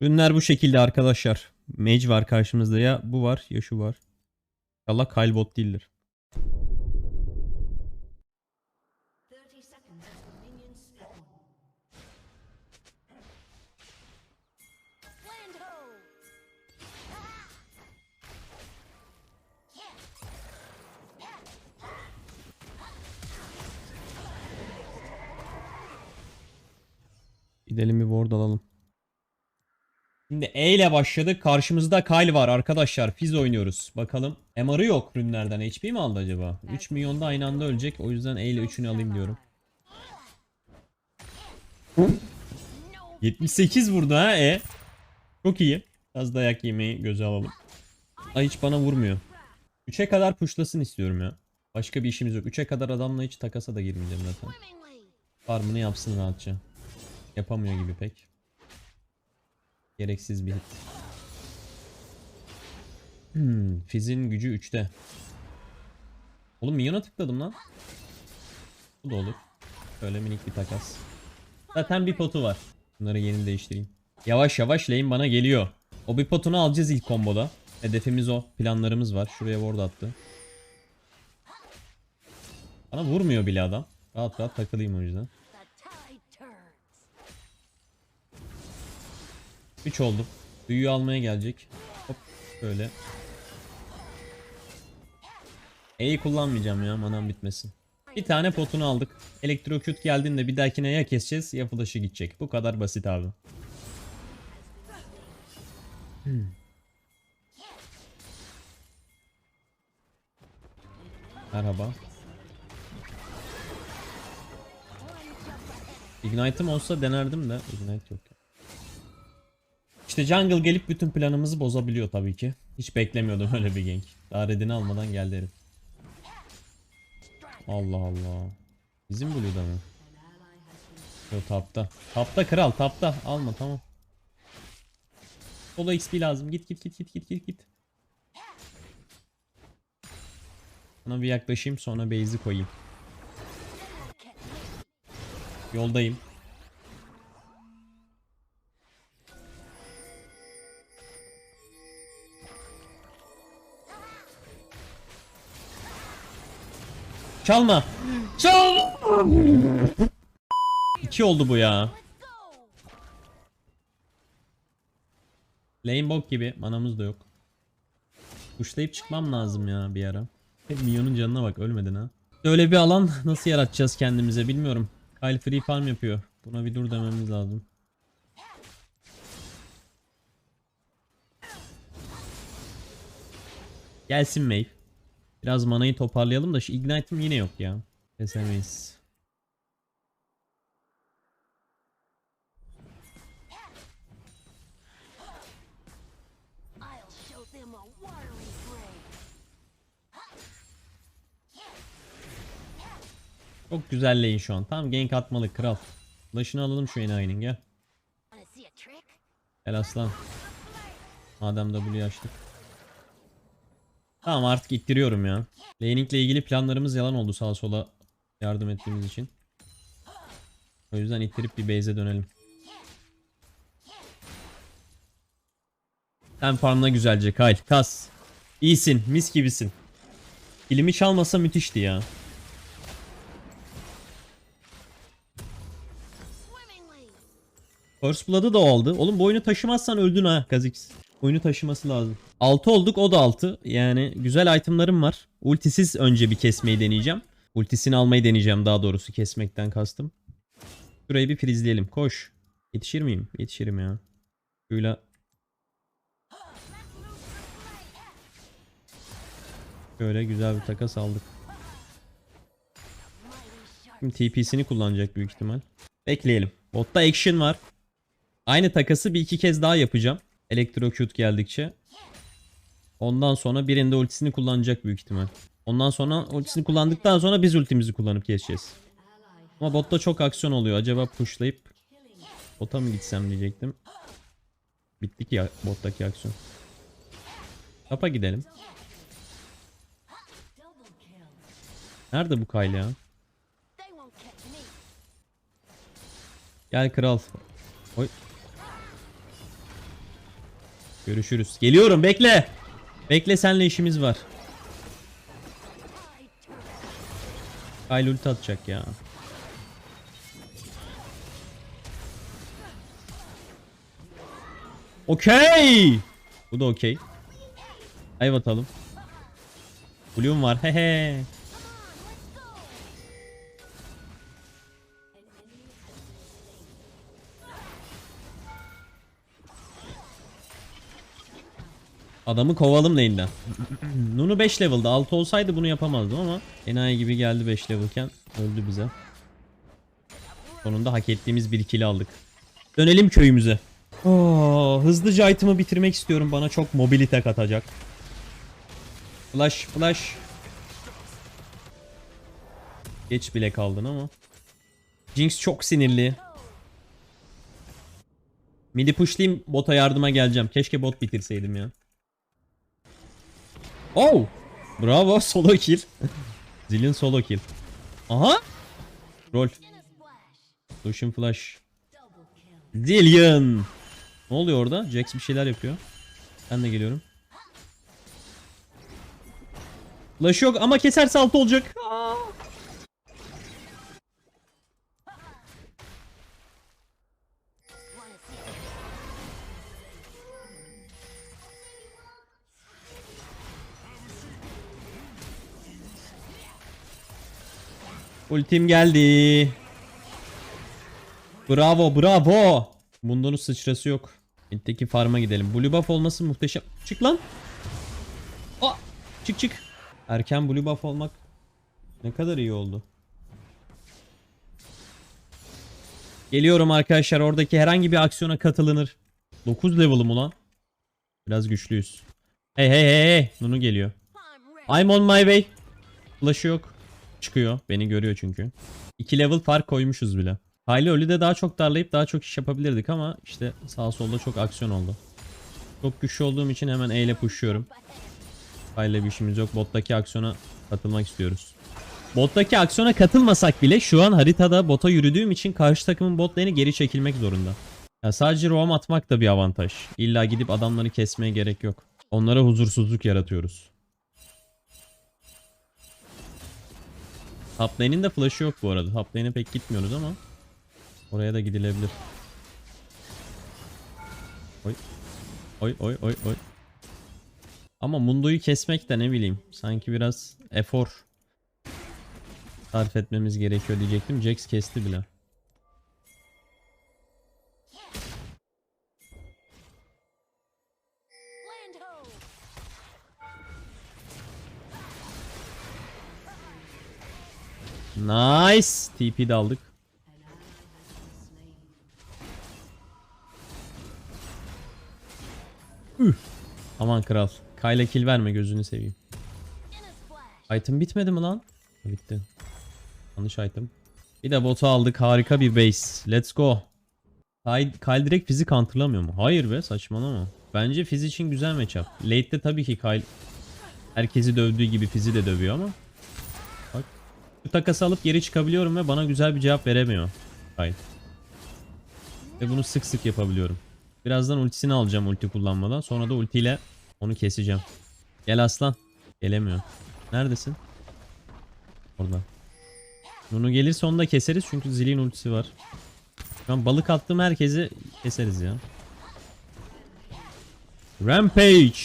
Ürünler bu şekilde arkadaşlar. Mage var karşımızda ya bu var ya şu var. Allah Kyle bot değildir. 30 seconds until minions spawn. Land ho! Gidelim bir ward alalım. Şimdi E ile başladık. Karşımızda Kyle var arkadaşlar. Fizz oynuyoruz. Bakalım. MR'ı yok rünlerden. HP mi aldı acaba? 3 milyonda aynı anda ölecek. O yüzden E ile 3'ünü alayım diyorum. 78 vurdu ha E. Çok iyi. Az dayak yemeyi göze alalım. Ay hiç bana vurmuyor. 3'e kadar pushlasın istiyorum ya. Başka bir işimiz yok. 3'e kadar adamla hiç takasa da girmeyeceğim zaten. Farmını yapsın rahatça. Yapamıyor gibi pek. Gereksiz bir hit. Hmm, Fizz'in gücü 3'te. Oğlum minyona tıkladım lan. Bu da olur. Şöyle minik bir takas. Zaten bir potu var. Bunları yeni değiştireyim. Yavaş yavaş lane bana geliyor. O bir potunu alacağız ilk komboda. Hedefimiz o. Planlarımız var. Şuraya ward attı. Bana vurmuyor bile adam. Rahat rahat takılayım o yüzden. 3 oldum. Büyüyü almaya gelecek. Hop böyle. E'yi kullanmayacağım ya manam bitmesin. Bir tane potunu aldık. Elektroküt geldiğinde bir dahakine ya keseceğiz ya flash'ı gidecek. Bu kadar basit abi. Hmm. Merhaba. Ignite'ım olsa denerdim de Ignite yok. İşte jungle gelip bütün planımızı bozabiliyor tabii ki. Hiç beklemiyordum öyle bir gank. Daha redini almadan geldi. Allah Allah. Bizim Blue'da mı? Yok tapta. Tapta kral tapta. Alma tamam. Solo XP lazım. Git git git git git git git. Sana bir yaklaşayım sonra base'i koyayım. Yoldayım. Çalma. Çalma. İki oldu bu ya. Lane gibi. Manamız da yok. Kuşlayıp çıkmam lazım ya bir ara. Hep minyonun canına bak ölmedin ha. Öyle bir alan nasıl yaratacağız kendimize bilmiyorum. Kyle free farm yapıyor. Buna bir dur dememiz lazım. Gelsin Maeve. Biraz manayı toparlayalım da şu Ignite'ım yine yok ya. Kesemeyiz. Çok güzel lane şu an. Tam gank atmalı kral. Flash'ını alalım şu enayinin gel. Gel aslan. Madem W açtık. Tamam artık ittiriyorum ya. Laning ilgili planlarımız yalan oldu sağa sola yardım ettiğimiz için. O yüzden ittirip bir base'e dönelim. Sen farmla güzelce Kyle. Kas. İyisin. Mis gibisin. Kilimi çalmasa müthişti ya. First Blood'ı da aldı. Oğlum bu oyunu taşımazsan öldün ha Kha'Zix. Oyunu taşıması lazım. 6 olduk o da 6. Yani güzel itemlarım var. Ultisiz önce bir kesmeyi deneyeceğim. Ultisini almayı deneyeceğim daha doğrusu kesmekten kastım. Şurayı bir prizleyelim. Koş. Yetişir miyim? Yetişirim ya. Şöyle. Şöyle güzel bir takas aldık. Şimdi TP'sini kullanacak büyük ihtimal. Bekleyelim. Botta action var. Aynı takası bir iki kez daha yapacağım. Electrocute geldikçe. Ondan sonra birinde ultisini kullanacak büyük ihtimal. Ondan sonra ultisini kullandıktan sonra biz ultimizi kullanıp geçeceğiz. Ama botta çok aksiyon oluyor. Acaba pushlayıp bota mı gitsem diyecektim. Bitti ki bottaki aksiyon. Tapa gidelim. Nerede bu Kyle ya? Gel kral. Oy. Görüşürüz. Geliyorum bekle. Bekle senle işimiz var. Kyle ulti atacak ya. Okey. Bu da okey. Ayv atalım. Bloom var. Hehe. Adamı kovalım lane'den. Nunu 5 level'da. 6 olsaydı bunu yapamazdım ama enayi gibi geldi 5 level'ken öldü bize. Sonunda hak ettiğimiz bir kill aldık. Dönelim köyümüze. Oo, hızlıca item'ı bitirmek istiyorum. Bana çok mobilite katacak. Flash, flash. Geç bile kaldın ama. Jinx çok sinirli. Midi pushlayayım bota yardıma geleceğim. Keşke bot bitirseydim ya. Oh! Bravo solo kill. Zilin solo kill. Aha! Splash. Lucian flash. Zillion. Ne oluyor orada? Jax bir şeyler yapıyor. Ben de geliyorum. Flash yok ama keserse altı olacak. Aa! Ultim geldi. Bravo bravo. Bundanın sıçrası yok. Mid'deki farm'a gidelim. Blue buff olması muhteşem. Çık lan. Aa, çık çık. Erken blue buff olmak ne kadar iyi oldu. Geliyorum arkadaşlar. Oradaki herhangi bir aksiyona katılınır. 9 level'ım ulan. Biraz güçlüyüz. Hey hey hey hey. Nunu geliyor. I'm on my way. Flash'ı yok. Çıkıyor. Beni görüyor çünkü. 2 level fark koymuşuz bile. Hayli ölü de daha çok darlayıp daha çok iş yapabilirdik ama işte sağ solda çok aksiyon oldu. Çok güçlü olduğum için hemen E ile pushluyorum. Hayli bir işimiz yok. Bottaki aksiyona katılmak istiyoruz. Bottaki aksiyona katılmasak bile şu an haritada bota yürüdüğüm için karşı takımın bot geri çekilmek zorunda. Ya sadece roam atmak da bir avantaj. İlla gidip adamları kesmeye gerek yok. Onlara huzursuzluk yaratıyoruz. Top lane'in de flash'ı yok bu arada. Top lane'e pek gitmiyoruz ama oraya da gidilebilir. Oy. Oy oy oy oy. Ama Mundo'yu kesmek de ne bileyim. Sanki biraz efor sarf etmemiz gerekiyor diyecektim. Jax kesti bile. Nice. TP de aldık. Üh. Aman kral. Kayla kill verme gözünü seveyim. Item bitmedi mi lan? Bitti. Yanlış item. Bir de botu aldık. Harika bir base. Let's go. Kyle, Kyle direkt fizik counterlamıyor mu? Hayır be saçmalama. Bence fiz için güzel matchup. Late'de tabii ki Kyle herkesi dövdüğü gibi fizi de dövüyor ama. Bu takası alıp geri çıkabiliyorum ve bana güzel bir cevap veremiyor Kyle. Ve bunu sık sık yapabiliyorum. Birazdan ultisini alacağım ulti kullanmadan. Sonra da ultiyle onu keseceğim. Gel aslan. Gelemiyor. Neredesin? Orada. Nunu gelirse onu da keseriz çünkü zilin ultisi var. Şu an balık attığım herkesi keseriz ya. Rampage.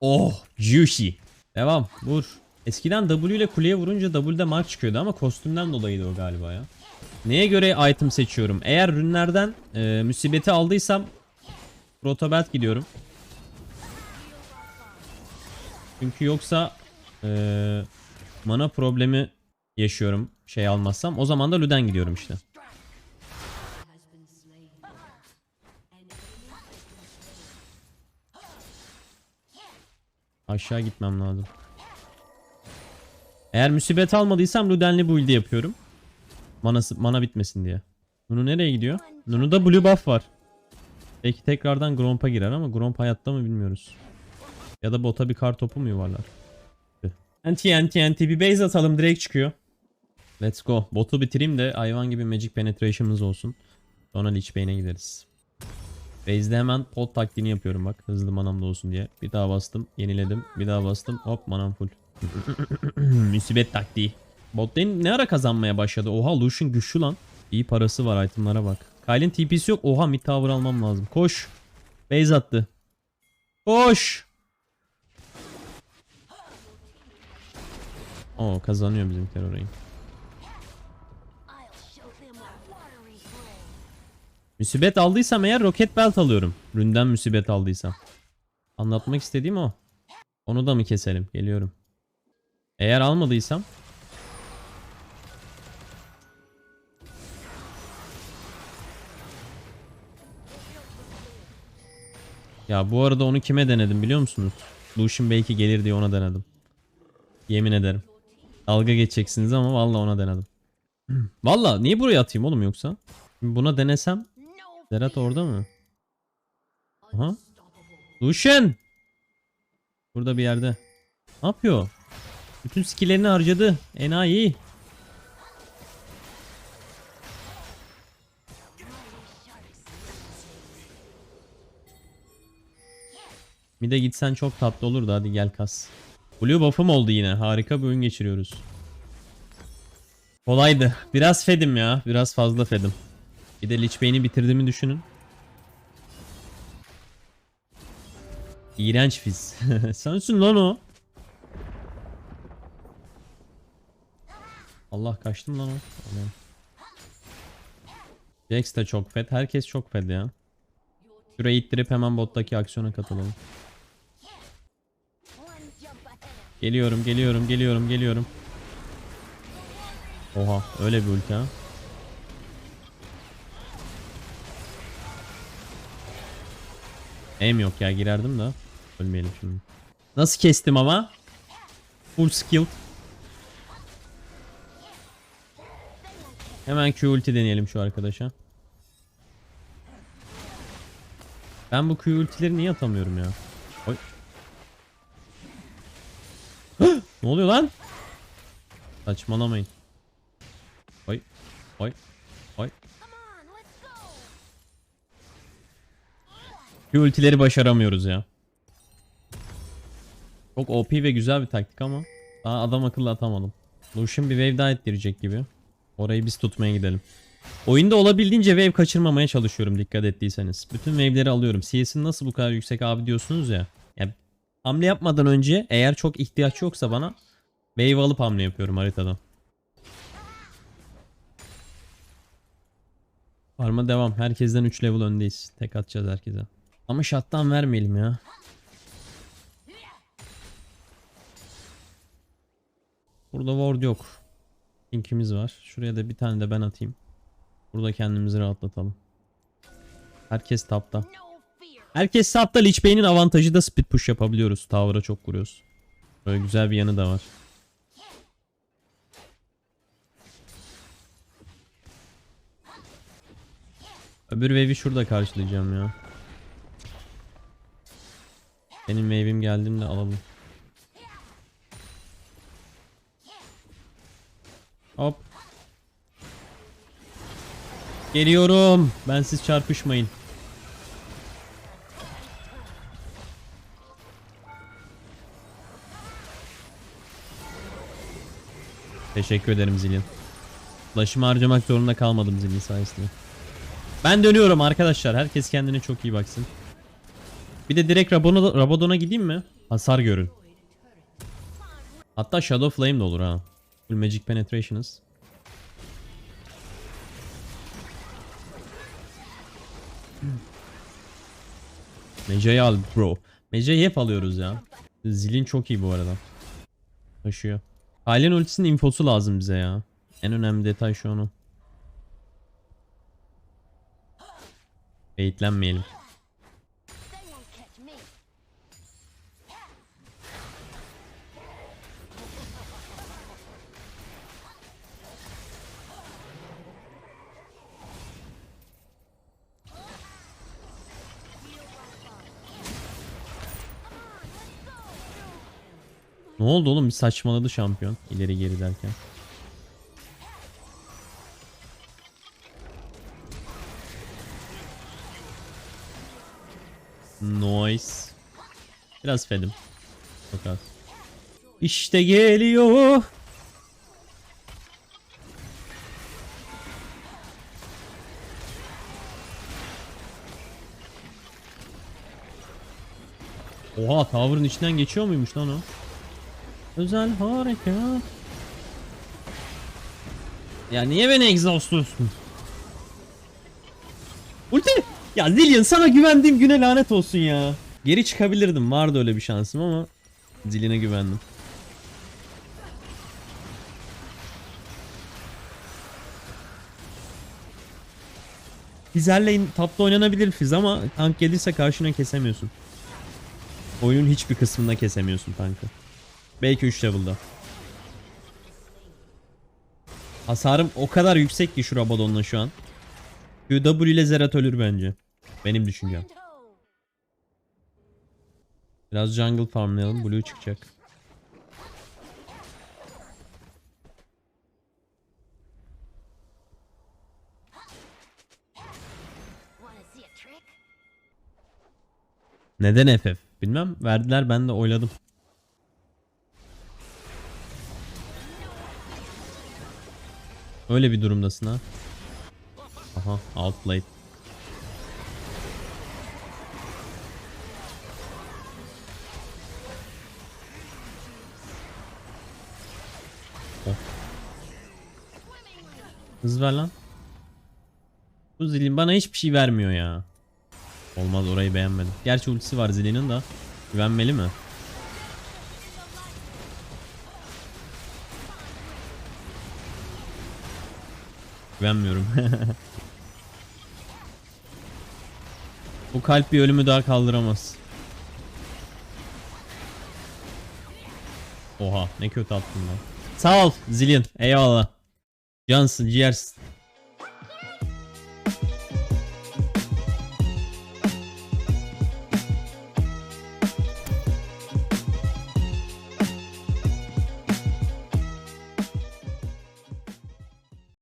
Oh, juicy. Devam, vur. Eskiden W ile kuleye vurunca W'de mark çıkıyordu ama kostümden dolayıydı o galiba ya. Neye göre item seçiyorum? Eğer rünlerden e, musibeti aldıysam Protobelt gidiyorum. Çünkü yoksa eee, mana problemi yaşıyorum şey almazsam. O zaman da Luden gidiyorum işte. Aşağı gitmem lazım. Eğer musibet almadıysam Luden'li build'i yapıyorum. Manası, mana bitmesin diye. Nunu nereye gidiyor? Nunu'da blue buff var. Belki tekrardan Gromp'a girer ama Gromp hayatta mı bilmiyoruz. Ya da bota bir kar topu mu yuvarlar? Anti anti anti bir base atalım direkt çıkıyor. Let's go. Botu bitireyim de hayvan gibi magic penetration'ımız olsun. Sonra Lich Bey'ine gideriz. Base'de hemen pot taktiğini yapıyorum bak. Hızlı manam da olsun diye. Bir daha bastım. Yeniledim. Bir daha bastım. Hop manam full. Müsibet taktiği. Bot ne ara kazanmaya başladı? Oha Lucian güçlü lan. İyi parası var itemlara bak. Kyle'in TP'si yok. Oha mid tower almam lazım. Koş. Base attı. Koş. Oo kazanıyor bizimkiler orayı. Müsibet aldıysam eğer roket belt alıyorum. Ründen müsibet aldıysam. Anlatmak istediğim o. Onu da mı keselim? Geliyorum. Eğer almadıysam. Ya bu arada onu kime denedim biliyor musunuz? Lucian belki gelir diye ona denedim. Yemin ederim. Dalga geçeceksiniz ama vallahi ona denedim. Vallahi niye buraya atayım oğlum yoksa? Buna denesem Zerat orada mı? Aha. Lucian! Burada bir yerde. Ne yapıyor? Bütün skillerini harcadı. Enayi. Bir de gitsen çok tatlı olurdu hadi gel kas. Blue buff'ım oldu yine. Harika bir oyun geçiriyoruz. Kolaydı. Biraz fedim ya. Biraz fazla fedim. Bir de Lich Bey'ini bitirdiğimi düşünün. İğrenç fiz. Sensin lan o. Allah kaçtım lan o. Aman. Jax de çok fed. Herkes çok fed ya. Şurayı ittirip hemen bottaki aksiyona katılalım. Geliyorum, geliyorum, geliyorum, geliyorum. Oha, öyle bir ulti ha. Aim yok ya girerdim de. Ölmeyelim şimdi. Nasıl kestim ama? Full skill. Hemen Q ulti deneyelim şu arkadaşa. Ben bu Q ultileri niye atamıyorum ya? Oy. ne oluyor lan? Saçmalamayın. Oy. Oy. Oy. Come on, let's go. Q ultileri başaramıyoruz ya. Çok OP ve güzel bir taktik ama daha adam akıllı atamadım. Lucian bir wave daha ettirecek gibi. Orayı biz tutmaya gidelim. Oyunda olabildiğince wave kaçırmamaya çalışıyorum dikkat ettiyseniz. Bütün wave'leri alıyorum. CS'in nasıl bu kadar yüksek abi diyorsunuz ya. ya. Hamle yapmadan önce eğer çok ihtiyaç yoksa bana wave alıp hamle yapıyorum haritada. Farma devam. Herkesten 3 level öndeyiz. Tek atacağız herkese. Ama shutdown vermeyelim ya. Burada ward yok. Linkimiz var. Şuraya da bir tane de ben atayım. Burada kendimizi rahatlatalım. Herkes tapta. Herkes tapta Lich Bey'in avantajı da speed push yapabiliyoruz. Tower'a çok vuruyoruz. Böyle güzel bir yanı da var. Öbür wave'i şurada karşılayacağım ya. Benim wave'im geldiğinde alalım. Hop. Geliyorum. Ben siz çarpışmayın. Teşekkür ederim Zilin. Ulaşımı harcamak zorunda kalmadım Zilin sayesinde. Ben dönüyorum arkadaşlar. Herkes kendine çok iyi baksın. Bir de direkt Rabadon'a gideyim mi? Hasar görün. Hatta Shadow Flame de olur ha. Full Magic Penetrations. Meca'yı al bro. Meca'yı hep alıyoruz ya. Zilin çok iyi bu arada. Taşıyor. Halen ultisinin infosu lazım bize ya. En önemli detay şu onu. Baitlenmeyelim. Ne oldu oğlum? Bir saçmaladı şampiyon. İleri geri derken. Nice. Biraz fedim. Fakat. İşte geliyor. Oha tavırın içinden geçiyor muymuş lan o? Özel harekat. Ya niye beni exhaustluyorsun? Ulti! Ya Zillion sana güvendiğim güne lanet olsun ya. Geri çıkabilirdim vardı öyle bir şansım ama Zillion'e güvendim. Fizer'le tapta oynanabilir Fiz ama tank gelirse karşına kesemiyorsun. Oyunun hiçbir kısmında kesemiyorsun tankı. Belki 3 level'da. Hasarım o kadar yüksek ki şu Rabadon'la şu an. QW ile Zerat ölür bence. Benim düşüncem. Biraz jungle farmlayalım. Blue çıkacak. Neden FF? Bilmem. Verdiler ben de oyladım. Öyle bir durumdasın ha. Aha outplayed. Oh. Hız ver lan. Bu zilin bana hiçbir şey vermiyor ya. Olmaz orayı beğenmedim. Gerçi ultisi var Zillion'ın da. Güvenmeli mi? Güvenmiyorum. Bu kalp bir ölümü daha kaldıramaz. Oha ne kötü attın lan. Sağ ol Zillion. Eyvallah. Cansın ciğersin.